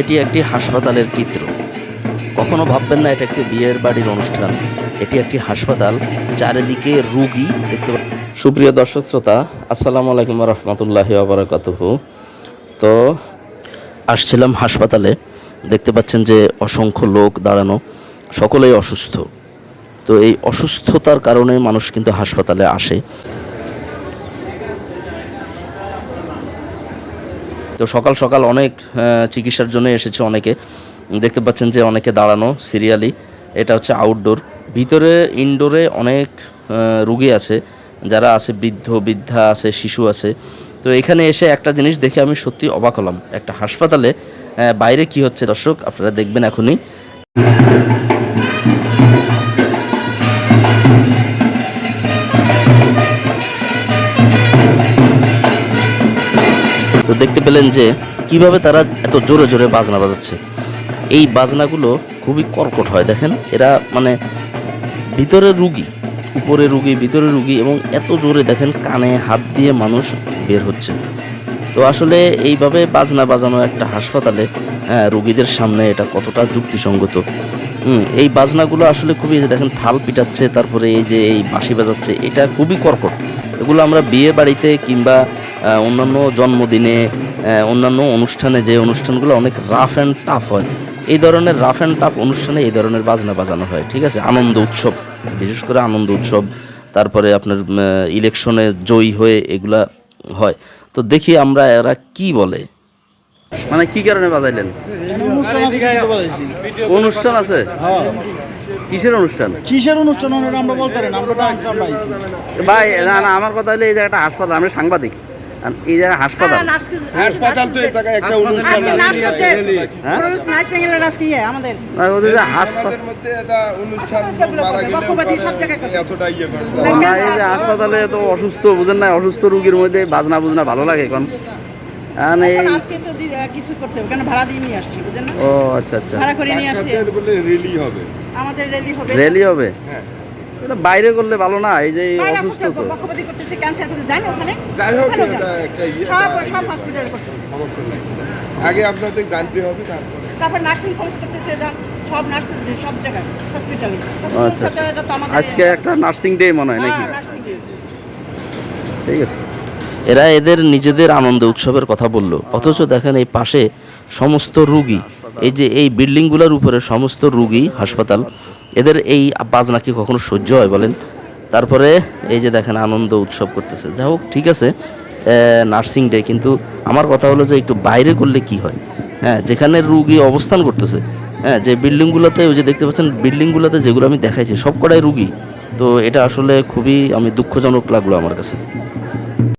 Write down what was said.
এটি একটি হাসপাতালের চিত্র। কখনো ভাববেন না, এটা একটি বিয়ের বাড়ির অনুষ্ঠান। এটি একটি হাসপাতাল, চারিদিকে রুগী দেখতে সুপ্রিয় দর্শক শ্রোতা, আসসালামু আলাইকুম রহমতুল্লাহি আবরাকাতুহ তো, আসছিলাম হাসপাতালে, দেখতে পাচ্ছেন যে অসংখ্য লোক দাঁড়ানো, সকলেই অসুস্থ। তো এই অসুস্থতার কারণে মানুষ কিন্তু হাসপাতালে আসে। তো সকাল সকাল অনেক চিকিৎসার জন্য এসেছে অনেকে। দেখতে পাচ্ছেন যে অনেকে দাঁড়ানো সিরিয়ালি এটা হচ্ছে আউটডোর ভিতরে ইনডোরে অনেক রুগী আছে। যারা আছে বৃদ্ধ, বৃদ্ধা আছে, শিশু আছে। তো এখানে এসে একটা জিনিস দেখে আমি সত্যি অবাক হলাম। একটা হাসপাতালে বাইরে কি হচ্ছে দর্শক, আপনারা দেখবেন এখনই। তো দেখতে পেলেন যে কীভাবে তারা এত জোরে জোরে বাজনা বাজাচ্ছে। এই বাজনাগুলো খুবই কর্কট হয়, দেখেন। এরা মানে ভিতরে রুগী উপরে রুগী ভিতরে রুগী এবং এত জোরে দেখেন কানে হাত দিয়ে মানুষ বের হচ্ছে। তো আসলে এইভাবে বাজনা বাজানো একটা হাসপাতালে রুগীদের সামনে এটা কতটা যুক্তিসঙ্গত। এই বাজনাগুলো আসলে খুবই দেখেন থাল পিটাচ্ছে, তারপরে এই যে এই বাঁশি বাজাচ্ছে, এটা খুবই কর্কট। এগুলো আমরা বিয়ে বাড়িতে কিংবা অন্যান্য জন্মদিনে অন্যান্য অনুষ্ঠানে যে অনুষ্ঠানগুলো অনেক রাফ অ্যান্ড টাফ হয় এই ধরনের রাফ অ্যান্ড টাফ অনুষ্ঠানে এই ধরনের বাজনা বাজানো হয় ঠিক আছে? আনন্দ উৎসব বিশেষ করে আনন্দ উৎসব তারপরে আপনার ইলেকশনে জয়ী হয়ে এগুলা হয়। তো দেখি আমরা এরা কি বলে। মানে কি কারণে বাজাইলেন? অনুষ্ঠান আছে? অনুষ্ঠান আছে। কিসের অনুষ্ঠান? কিসের অনুষ্ঠান? আমরা বলতে আমরা। ভাই না না আমার কথা হলো এই জায়গাটা হাসপাতাল আমি সাংবাদিক। এই হাসপাতাল। হাসপাতাল তো একটা অনুষ্ঠান হ্যাঁ? না, ওদের যে হাসপাতাল মধ্যে একটা অনুষ্ঠান মারা গেলে সব জায়গায় এতটা ইয়ে করে না। না, এই যে হাসপাতালে তো অসুস্থ বুঝেন না অসুস্থ রুগীর মধ্যে বাজনা বুঝনা ভালো লাগে এখন। এখন এই এখন আজকে তো দি- আহ, কিছু করতে হবে কেন ভাড়া দিয়ে নিয়ে আসছি বুঝলেন না? ও আচ্ছা আচ্ছা। ভাড়া করে নিয়ে আসছি। রেলি হবে। আমাদের রেলি হবে। রেলি হবে? হ্যাঁ। এটা বাইরে করলে ভালো না এই যে এই অসুস্থ তো। বক্ষবাদী করতেছে ক্যান্সার করতে জানো ওখানে? যাই হোক এটা একটা ইয়ে সব সব হসপিটালে করতেছে। আগে আপনাদের জানতে হবে তারপরে। তারপর নার্সিং কোর্স করতেছে সব নার্স সব জায়গায় হসপিটালে আচ্ছা আচ্ছা। আজকে একটা নার্সিং ডে মনে হয় নাকি? হ্যাঁ। ঠিক আছে। এরা এদের নিজেদের আনন্দ উৎসবের কথা বলল। অথচ দেখেন এই পাশে সমস্ত রুগী, এই যে এই বিল্ডিংগুলোর উপরে সমস্ত রুগী হাসপাতাল, এদের এই বাজনা নাকি কখনো সহ্য হয় বলেন? তারপরে এই যে দেখেন আনন্দ উৎসব করতেছে। যাই হোক, ঠিক আছে নার্সিং ডে, কিন্তু আমার কথা হলো যে একটু বাইরে করলে কি হয়? হ্যাঁ যেখানে রুগী অবস্থান করতেছে হ্যাঁ যে বিল্ডিংগুলোতে, ওই যে দেখতে পাচ্ছেন বিল্ডিংগুলোতে যেগুলো আমি দেখাইছি, সব কটাই রুগী। তো এটা আসলে খুবই আমি দুঃখজনক লাগল আমার কাছে।